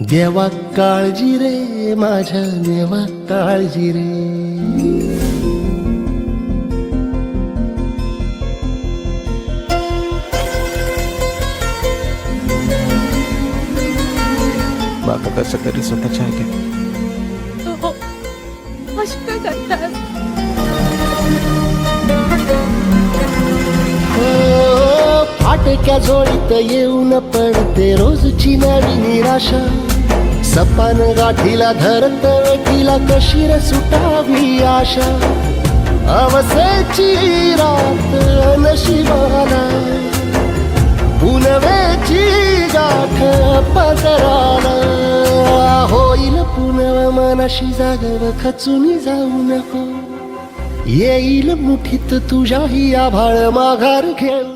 देवा काळजी रे माझ्या देवा काळजी रे. बाबा कसं तरी स्वतःच्या ऐके हो अशी काय करतात हो, फाटक्या जोडीत येऊन पडते रोजची नवी निराशा. सपान गाठीला धरत वेठीला कशीर सुटावी आशा. अवसेची रात नशिबाला पुनवेची गाठ पदराला होईल पुनव मनाशी जागव खचून जाऊ नको. येईल मुठीत तुझ्याही आभाळ माघार घेऊ.